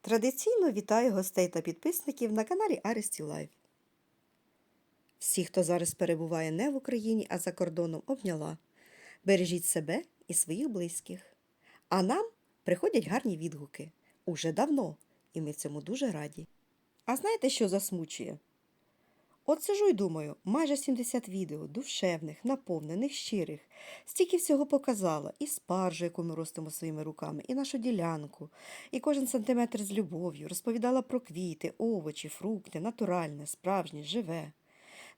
Традиційно вітаю гостей та підписників на каналі Аресті Лайв. Всі, хто зараз перебуває не в Україні, а за кордоном, обняла. Бережіть себе і своїх близьких. А нам приходять гарні відгуки уже давно, і ми цьому дуже раді. А знаєте, що засмучує? От сижу й думаю, майже 70 відео, душевних, наповнених, щирих. Стільки всього показала, і спаржу, яку ми ростимо своїми руками, і нашу ділянку, і кожен сантиметр з любов'ю, розповідала про квіти, овочі, фрукти, натуральне, справжнє, живе.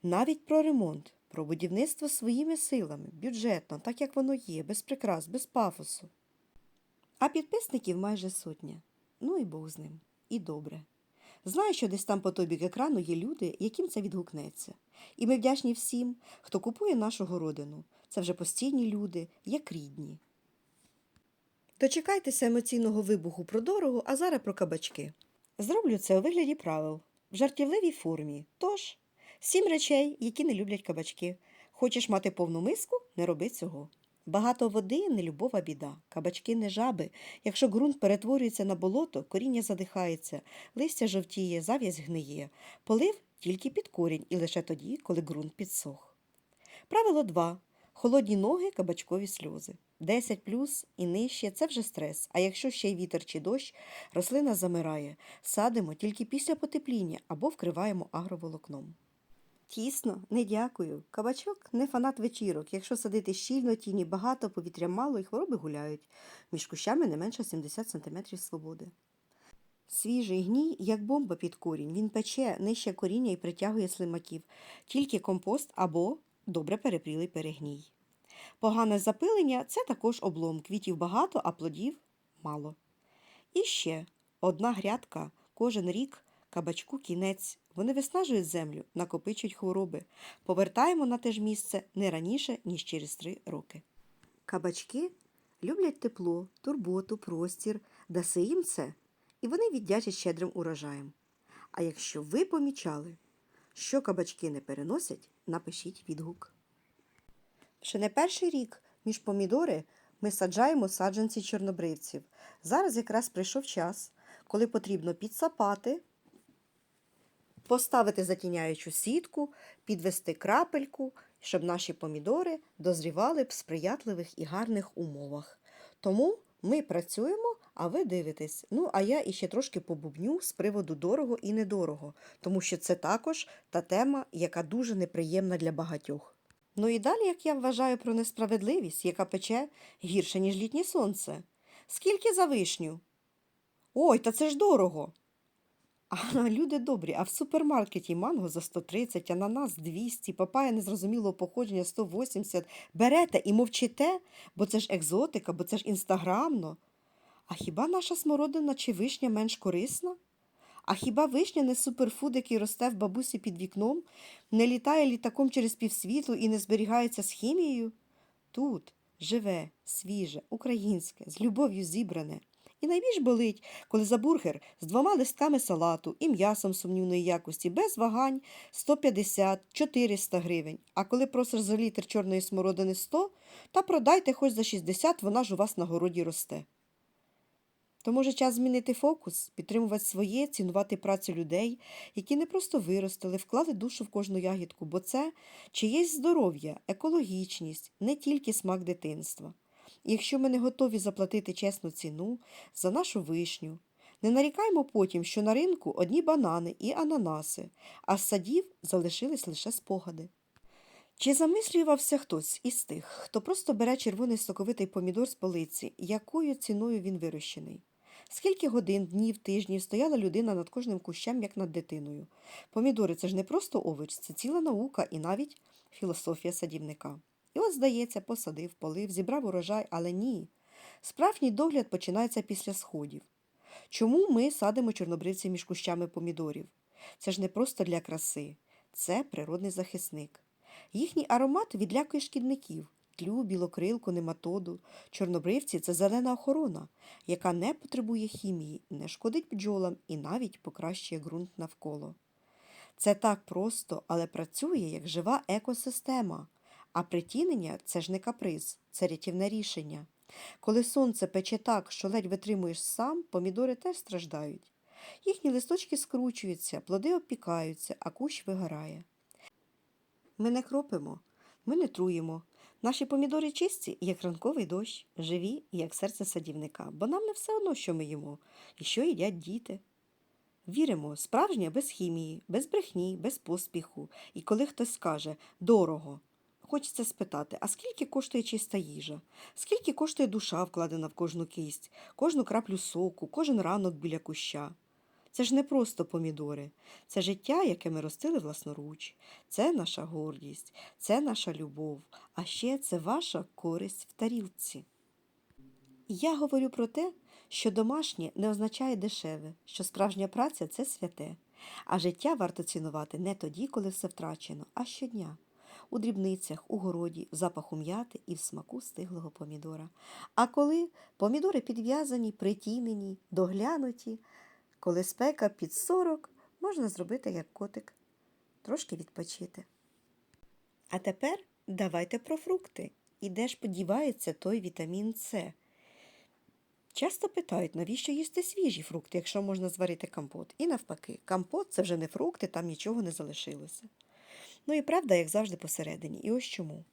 Навіть про ремонт, про будівництво своїми силами, бюджетно, так як воно є, без прикрас, без пафосу. А підписників майже сотня. Ну і Бог з ним. І добре. Знаю, що десь там по той бік екрану є люди, яким це відгукнеться. І ми вдячні всім, хто купує нашу городину. Це вже постійні люди, як рідні. Дочекайтеся емоційного вибуху про дорогу, а зараз про кабачки. Зроблю це у вигляді правил, в жартівливій формі. Тож, сім речей, які не люблять кабачки. Хочеш мати повну миску, не роби цього. Багато води нелюбова біда, кабачки не жаби. Якщо ґрунт перетворюється на болото, коріння задихається, листя жовтіє, зав'язь гниє. Полив тільки під корінь і лише тоді, коли ґрунт підсох. Правило 2. Холодні ноги, кабачкові сльози. 10 плюс і нижче це вже стрес. А якщо ще й вітер чи дощ, рослина замирає. Садимо тільки після потепління або вкриваємо агроволокном. Тісно, не дякую. Кабачок не фанат вечірок. Якщо садити щільно, тіні багато, повітря мало і хвороби гуляють. Між кущами не менше 70 см свободи. Свіжий гній, як бомба під корінь. Він пече нижче коріння і притягує слимаків. Тільки компост або добре перепрілий перегній. Погане запилення це також облом. Квітів багато, а плодів мало. І ще одна грядка кожен рік кабачку кінець. Вони виснажують землю, накопичують хвороби. Повертаємо на те ж місце не раніше, ніж через три роки. Кабачки люблять тепло, турботу, простір, даси їм це, і вони віддячать щедрим урожаєм. А якщо ви помічали, що кабачки не переносять, напишіть відгук. Ще не перший рік між помідори ми саджаємо саджанці чорнобривців. Зараз якраз прийшов час, коли потрібно підсапати, поставити затіняючу сітку, підвести крапельку, щоб наші помідори дозрівали в сприятливих і гарних умовах. Тому ми працюємо, а ви дивитесь. Ну, а я іще трошки побубню з приводу дорого і недорого, тому що це також та тема, яка дуже неприємна для багатьох. Ну і далі, як я вважаю про несправедливість, яка пече гірше, ніж літнє сонце. Скільки за вишню? Ой, та це ж дорого. А люди добрі, а в супермаркеті манго за 130, ананас 200, папая незрозумілого походження 180. Берете і мовчите, бо це ж екзотика, бо це ж інстаграмно. А хіба наша смородина чи вишня менш корисна? А хіба вишня не суперфуд, який росте в бабусі під вікном, не літає літаком через півсвіту і не зберігається з хімією? Тут живе, свіже, українське, з любов'ю зібране. І найбільш болить, коли за бургер з двома листками салату і м'ясом сумнівної якості, без вагань 150-400 гривень. А коли просиш за літр чорної смородини 100, та продайте хоч за 60, вона ж у вас на городі росте. То може час змінити фокус, підтримувати своє, цінувати працю людей, які не просто виростили, вклали душу в кожну ягідку, бо це чиєсь здоров'я, екологічність, не тільки смак дитинства. Якщо ми не готові заплатити чесну ціну за нашу вишню, не нарікаймо потім, що на ринку одні банани і ананаси, а з садів залишились лише спогади. Чи замислювався хтось із тих, хто просто бере червоний соковитий помідор з полиці, якою ціною він вирощений? Скільки годин, днів, тижнів стояла людина над кожним кущем, як над дитиною? Помідори це ж не просто овоч, це ціла наука і навіть філософія садівника. І от, здається, посадив, полив, зібрав урожай, але ні. Справжній догляд починається після сходів. Чому ми садимо чорнобривці між кущами помідорів? Це ж не просто для краси, це природний захисник. Їхній аромат відлякує шкідників, тлю, білокрилку, нематоду. Чорнобривці це зелена охорона, яка не потребує хімії, не шкодить бджолам і навіть покращує ґрунт навколо. Це так просто, але працює як жива екосистема. А притінення це ж не каприз, це рятівне рішення. Коли сонце пече так, що ледь витримуєш сам, помідори теж страждають. Їхні листочки скручуються, плоди обпікаються, а кущ вигорає. Ми не кропимо, ми не труємо. Наші помідори чисті, як ранковий дощ, живі, як серце садівника, бо нам не все одно, що ми їмо, і що їдять діти. Віримо, справжнє без хімії, без брехні, без поспіху. І коли хтось скаже дорого, хочеться спитати, а скільки коштує чиста їжа? Скільки коштує душа, вкладена в кожну кисть, кожну краплю соку, кожен ранок біля куща? Це ж не просто помідори, це життя, яке ми ростили власноруч, це наша гордість, це наша любов, а ще це ваша користь в тарілці. Я говорю про те, що домашнє не означає дешеве, що справжня праця це святе, а життя варто цінувати не тоді, коли все втрачено, а щодня. У дрібницях, у городі, в запаху м'яти і в смаку стиглого помідора. А коли помідори підв'язані, притінені, доглянуті, коли спека під 40, можна зробити як котик, трошки відпочити. А тепер давайте про фрукти. І де ж подівається той вітамін С? Часто питають, навіщо їсти свіжі фрукти, якщо можна зварити компот. І навпаки, компот це вже не фрукти, там нічого не залишилося. Ну і правда, як завжди, посередині. І ось чому.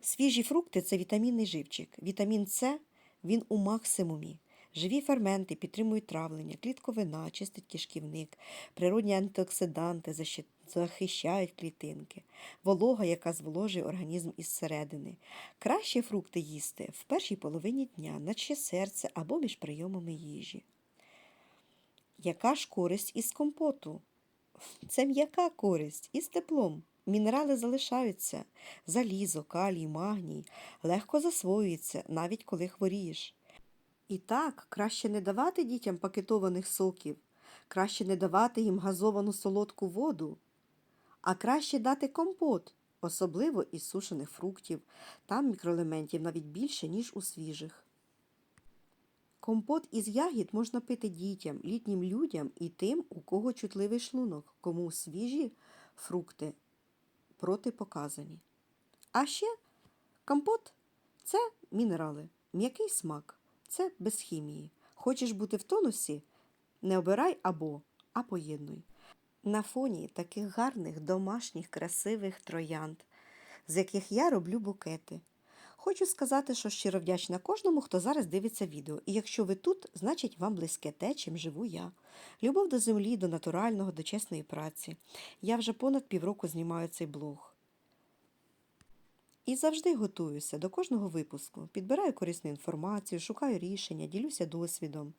Свіжі фрукти це вітамінний живчик. Вітамін С він у максимумі. Живі ферменти підтримують травлення, клітковина, чистить кишківник, природні антиоксиданти захищають клітинки, волога, яка зволожує організм із середини. Краще фрукти їсти в першій половині дня, наче серце або між прийомами їжі. Яка ж користь із компоту? Це м'яка користь із теплом. Мінерали залишаються залізо, калій, магній, легко засвоюється, навіть коли хворієш. І так, краще не давати дітям пакетованих соків, краще не давати їм газовану солодку воду, а краще дати компот, особливо із сушених фруктів. Там мікроелементів навіть більше, ніж у свіжих. Компот із ягід можна пити дітям, літнім людям і тим, у кого чутливий шлунок, кому свіжі фрукти протипоказані. А ще компот це мінерали, м'який смак, це без хімії. Хочеш бути в тонусі? Не обирай або, а поєднуй. На фоні таких гарних домашніх красивих троянд, з яких я роблю букети. Хочу сказати, що щиро вдячна кожному, хто зараз дивиться відео. І якщо ви тут, значить вам близьке те, чим живу я. Любов до землі, до натурального, до чесної праці. Я вже понад півроку знімаю цей блог. І завжди готуюся до кожного випуску, підбираю корисну інформацію, шукаю рішення, ділюся досвідом.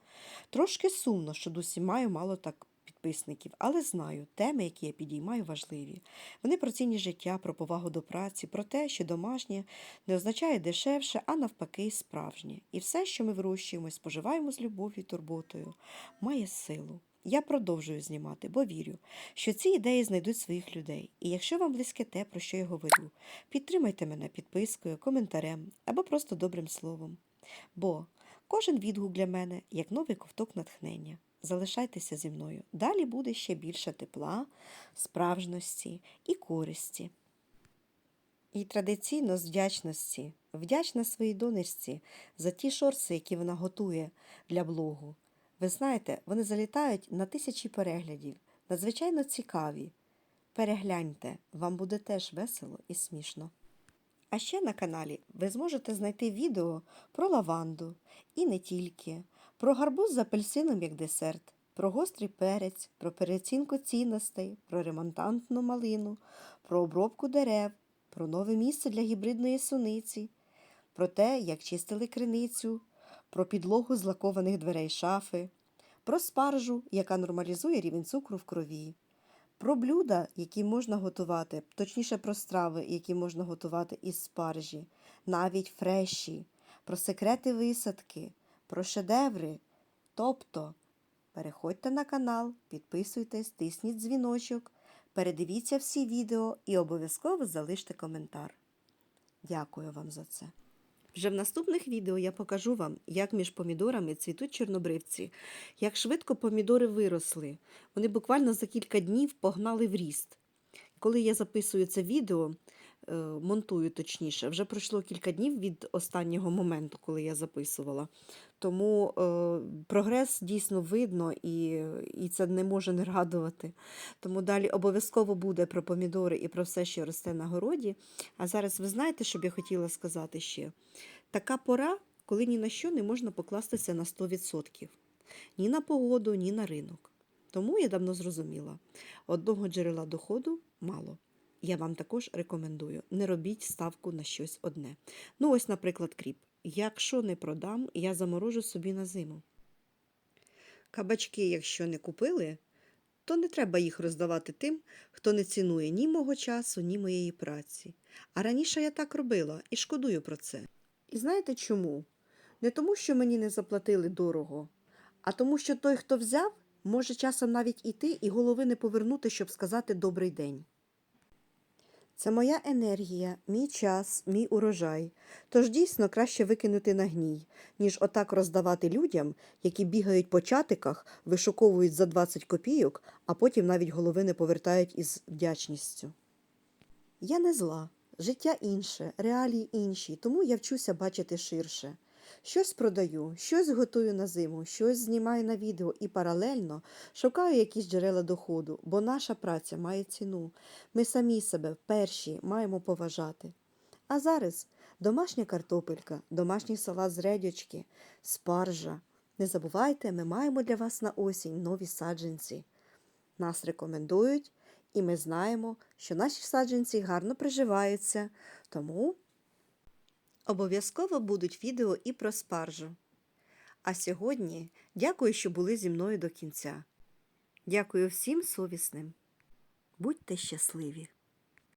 Трошки сумно, що досі маю мало так підписників, але знаю, теми, які я підіймаю, важливі. Вони про цінність життя, про повагу до праці, про те, що домашнє не означає дешевше, а навпаки, справжнє. І все, що ми вирощуємо споживаємо з любов'ю і турботою, має силу. Я продовжую знімати, бо вірю, що ці ідеї знайдуть своїх людей. І якщо вам близьке те, про що я говорю, підтримайте мене підпискою, коментарем або просто добрим словом. Бо кожен відгук для мене як новий ковток натхнення. Залишайтеся зі мною. Далі буде ще більше тепла, справжності і користі. І традиційно з вдячності, вдячна своїй донечці за ті шорси, які вона готує для блогу. Ви знаєте, вони залітають на тисячі переглядів, надзвичайно цікаві. Перегляньте, вам буде теж весело і смішно. А ще на каналі ви зможете знайти відео про лаванду і не тільки, про гарбуз з апельсином як десерт, про гострий перець, про переоцінку цінностей, про ремонтантну малину, про обробку дерев, про нове місце для гібридної суниці, про те, як чистили криницю, про підлогу з лакованих дверей шафи, про спаржу, яка нормалізує рівень цукру в крові, про блюда, які можна готувати, точніше про страви, які можна готувати із спаржі, навіть фреші, про секрети висадки, про шедеври. Тобто переходьте на канал, підписуйтесь, тисніть дзвіночок, передивіться всі відео і обов'язково залиште коментар. Дякую вам за це. Вже в наступних відео я покажу вам, як між помідорами цвітуть чорнобривці, як швидко помідори виросли. Вони буквально за кілька днів погнали в ріст. Коли я записую це відео, монтую точніше. Вже пройшло кілька днів від останнього моменту, коли я записувала. Тому е, прогрес дійсно видно і, і це не може не радувати. Тому далі обов'язково буде про помідори і про все, що росте на городі. А зараз ви знаєте, що б я хотіла сказати ще? Така пора, коли ні на що не можна покластися на 100%. Ні на погоду, ні на ринок. Тому я давно зрозуміла, одного джерела доходу мало. Я вам також рекомендую, не робіть ставку на щось одне. Ну, ось, наприклад, кріп. Якщо не продам, я заморожу собі на зиму. Кабачки, якщо не купили, то не треба їх роздавати тим, хто не цінує ні мого часу, ні моєї праці. А раніше я так робила і шкодую про це. І знаєте чому? Не тому, що мені не заплатили дорого, а тому, що той, хто взяв, може часом навіть іти і голови не повернути, щоб сказати добрий день. Це моя енергія, мій час, мій урожай. Тож дійсно краще викинути на гній, ніж отак роздавати людям, які бігають по чатиках, вишуковують за 20 копійок, а потім навіть голови не повертають із вдячністю. Я не зла, життя інше, реалії інші, тому я вчуся бачити ширше. Щось продаю, щось готую на зиму, щось знімаю на відео і паралельно шукаю якісь джерела доходу, бо наша праця має ціну. Ми самі себе перші маємо поважати. А зараз домашня картопелька, домашній салат з редьочки, спаржа. Не забувайте, ми маємо для вас на осінь нові саджанці. Нас рекомендують, і ми знаємо, що наші саджанці гарно приживаються, тому обов'язково будуть відео і про спаржу. А сьогодні дякую, що були зі мною до кінця. Дякую всім совісним. Будьте щасливі!